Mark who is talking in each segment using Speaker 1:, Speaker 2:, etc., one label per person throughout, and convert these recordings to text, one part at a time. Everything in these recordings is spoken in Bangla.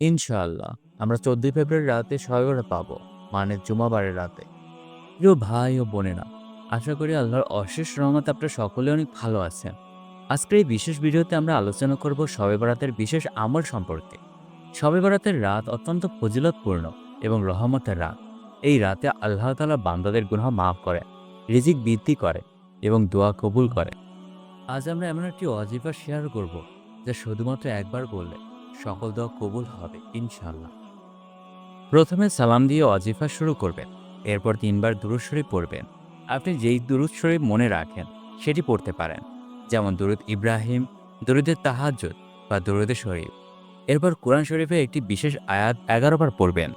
Speaker 1: ইনশাআল্লাহ, আমরা চোদ্দই ফেব্রুয়ারি রাতে শয়গড়ে পাবো মানে জুমাবারের রাতে। প্রিয় ভাই ও বোনেরা, আশা করি আল্লাহর অশেষ রহমত আপনারা সকলে অনেক ভালো আছেন। আজকের এই বিশেষ ভিডিওতে আমরা আলোচনা করব শবে বরাতের বিশেষ আমল সম্পর্কে। শবে বরাতের রাত অত্যন্ত ফজিলতপূর্ণ এবং রহমতের রাত। এই রাতে আল্লাহ তালা বান্দাদের গুনাহ মাফ করে, রিজিক বৃদ্ধি করে এবং দোয়া কবুল করে। আজ আমরা এমন একটি অজিফা শেয়ার করব, যা শুধুমাত্র একবার বললে সকল দোয়া কবুল হবে ইনশাল্লাহ প্রথমে সালাম দিয়ে অজিফা শুরু করবেন, এরপর তিনবার দুরুদ শরীফ পড়বেন। আপনি যেই দুরুদ শরীফ মনে রাখেন, সেটি পড়তে পারেন, যেমন দুরুদ ইব্রাহিম দুরুদের তাহাজ্জুদ বা দুরুদে শরীফ। এরপর কোরআন শরীফে একটি বিশেষ আয়াত এগারো বার পড়বেন,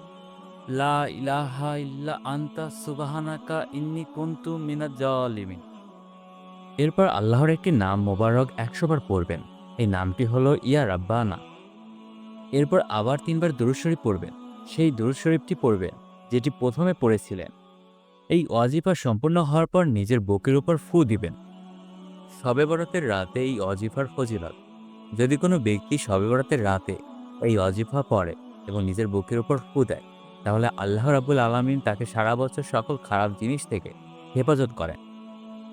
Speaker 1: লা ইলাহা ইল্লা আন্তা সুবাহানাকা ইন্নি কুনতু জালিমিন। এরপর আল্লাহর একটি নাম মোবারক একশো বার পড়বেন, এই নামটি হলো ইয়া রাব্বানা। এরপর আবার তিনবার দুরুদ শরীফ পড়বেন সেই দুরুদ শরীফটি পড়বেন যেটি প্রথমে পড়েছিলেন। এই অজিফা সম্পূর্ণ হওয়ার পর নিজের বুকের উপর ফু দিবেন। শবে বরাতের রাতে এই অজিফার ফজিলত। যদি কোনো ব্যক্তি সবে বরাতের রাতে এই অজিফা পড়ে এবং নিজের বুকের উপর ফু দেয়, তাহলে আল্লাহ রাবুল আলমিন তাকে সারা বছর সকল খারাপ জিনিস থেকে হেফাজত করেন।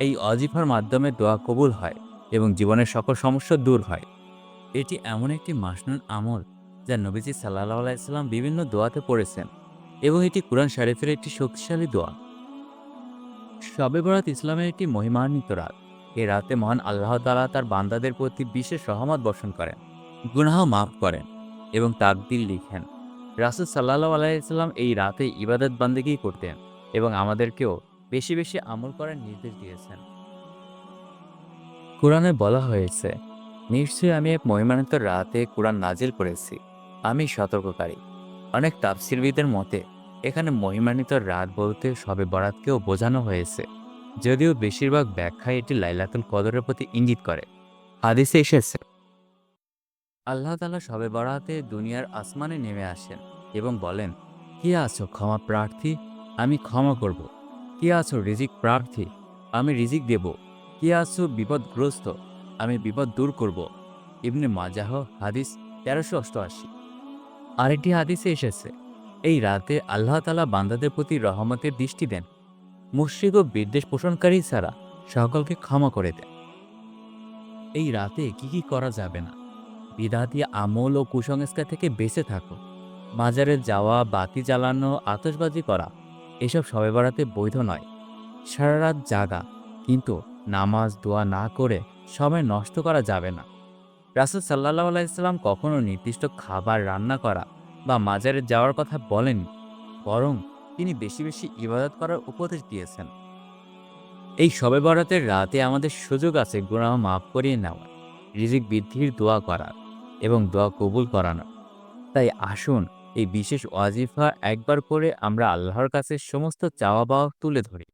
Speaker 1: এই অজিফার মাধ্যমে দোয়া কবুল হয় এবং জীবনের সকল সমস্যা দূর হয়। এটি এমন একটি মাসনুন আমল যা নবীজি সাল্লাহ আলাইসাল্লাম বিভিন্ন দোয়াতে পড়েছেন এবং এটি কোরআন শরীফের একটি শক্তিশালী দোয়া। শবে বরাত ইসলামের একটি মহিমান্বিত রাত। এ রাতে মহান আল্লাহ তালা তার বান্দাদের প্রতি বিশেষ সহমত বর্ষণ করেন, গুনাহ মাফ করেন এবং তাকদিল লিখেন। রাসুল সাল্লাহ আলাইসাল্লাম এই রাতে ইবাদত বান্দিগি করতেন এবং আমাদেরকেও বেশি বেশি আমল করার নির্দেশ দিয়েছেন। কোরআনে বলা হয়েছে, নিশ্চয়ই আমি এক মহিমানিত রাতে কোরআন নাজিল করেছি। আমি সতর্ককারী। অনেক তাফসিরবিদের মতে, এখানে মহিমানিত রাত বলতে সবে বরাতকেও বোঝানো হয়েছে। যদিও বেশিরভাগ ব্যাখ্যায় এটি লাইলাতুল কদরের প্রতি ইঙ্গিত করে। হাদিসে এসেছে, আল্লাহ তালা সবে বরাতে দুনিয়ার আসমানে নেমে আসেন এবং বলেন, কি আছো ক্ষমা প্রার্থী? আমি ক্ষমা করব। কি আছো রিজিক প্রার্থী? আমি রিজিক দেব। কি আছো বিপদগ্রস্ত? আমি বিপদ দূর করব। ইবনে মাজাহ, হাদিস তেরোশো অষ্টআশি। আরেকটি হাদিসে এসেছে, এই রাতে আল্লাহ তালা বান্দাদের প্রতি রহমতের দৃষ্টি দেন। মুশ্রিক ও বিদ্বেষ পোষণকারী ছাড়া সকলকে ক্ষমা করে দেন। এই রাতে কি কি করা যাবে না? বিদাতি আমল ও কুসংস্কার থেকে বেঁচে থাকো। বাজারে যাওয়া, বাতি জ্বালানো, আতশবাজি করা, এসব সবে বেড়াতে বৈধ নয়। সারা রাত জাগা, কিন্তু নামাজ দোয়া না করে সময় নষ্ট করা যাবে না। রাসুল সাল্লাহ আলাইসাল্লাম কখনো নির্দিষ্ট খাবার রান্না করা বা মাজারে যাওয়ার কথা বলেন বরং তিনি বেশি বেশি ইবাদত করার উপদেশ দিয়েছেন। এই শবে বরাতের রাতে আমাদের সুযোগ আছে গুণাহ মাফ করিয়ে নেওয়ার, রিজিক বৃদ্ধির দোয়া করার এবং দোয়া কবুল করানোর। তাই আসুন এই বিশেষ ওয়াজিফা একবার করে আমরা আল্লাহর কাছে সমস্ত চাওয়া পাওয়া তুলে ধরি।